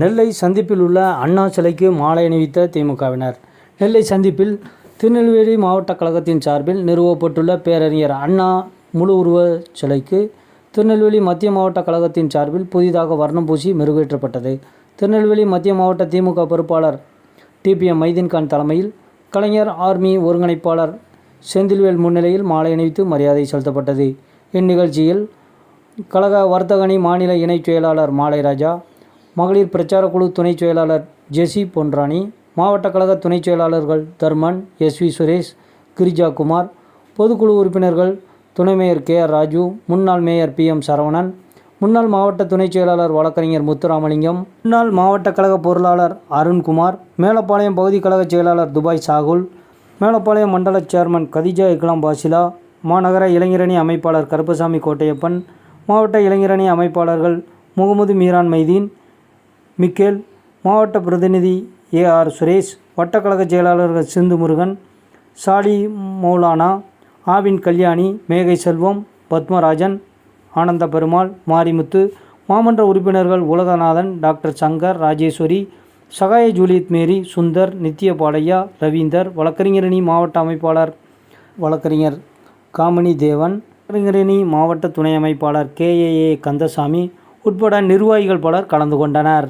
நெல்லை சந்திப்பில் உள்ள அண்ணா சிலைக்கு மாலை அணிவித்த திமுகவினர். நெல்லை சந்திப்பில் திருநெல்வேலி மாவட்ட கழகத்தின் சார்பில் நிறுவப்பட்டுள்ள பேரறிஞர் அண்ணா முழு உருவ சிலைக்கு திருநெல்வேலி மத்திய மாவட்ட கழகத்தின் சார்பில் புதிதாக வர்ணம் பூசி மெருகேற்றப்பட்டது. திருநெல்வேலி மத்திய மாவட்ட திமுக பொறுப்பாளர் டிபிஎம் மைதீன்கான் தலைமையில் கலைஞர் ஆர்மி ஒருங்கிணைப்பாளர் செந்தில்வேல் முன்னிலையில் மாலை அணிவித்து மரியாதை செலுத்தப்பட்டது. இந்நிகழ்ச்சியில் கழக வர்த்தகணி மாநில இணைச் செயலாளர் மாலைராஜா மகளிர் பிரச்சார குழு துணைச் செயலாளர் ஜெசி பொன்ராணி மாவட்ட கழக துணைச் செயலாளர்கள் தர்மன் எஸ் வி சுரேஷ் கிரிஜா குமார் பொதுக்குழு உறுப்பினர்கள் துணை மேயர் கே ஆர் ராஜு முன்னாள் மேயர் பி எம் சரவணன் முன்னாள் மாவட்ட துணைச் செயலாளர் வழக்கறிஞர் முத்துராமலிங்கம் முன்னாள் மாவட்ட கழக பொருளாளர் அருண்குமார் மேலப்பாளையம் பகுதி கழக செயலாளர் துபாய் சாகுல் மேலப்பாளையம் மண்டல சேர்மன் கதிஜா இக்லாம் பாசிலா மாநகர இளைஞரணி அமைப்பாளர் கருப்பசாமி கோட்டையப்பன் மாவட்ட இளைஞரணி அமைப்பாளர்கள் முகமது மீரான் மைதீன் மிக்கேல் மாவட்ட பிரதிநிதி ஏ. ஆர். சுரேஷ் வட்டக்கழக செயலாளர்கள் சிந்து முருகன் சாலி மௌலானா ஆவின் கல்யாணி மேகை செல்வம் பத்மராஜன் ஆனந்த பெருமாள் மாரிமுத்து மாமன்ற உறுப்பினர்கள் Ulaganathan doctor Shankar Rajeswari Sagaya Juliet Mary Sundar Nithya Palaiah Ravinder வழக்கறிஞரணி மாவட்ட அமைப்பாளர் வழக்கறிஞர் காமினி தேவன் வழக்கறிஞரணி மாவட்ட துணை அமைப்பாளர் கேஏஏ கந்தசாமி உட்பட நிர்வாகிகள் பலர் கலந்து கொண்டனர்.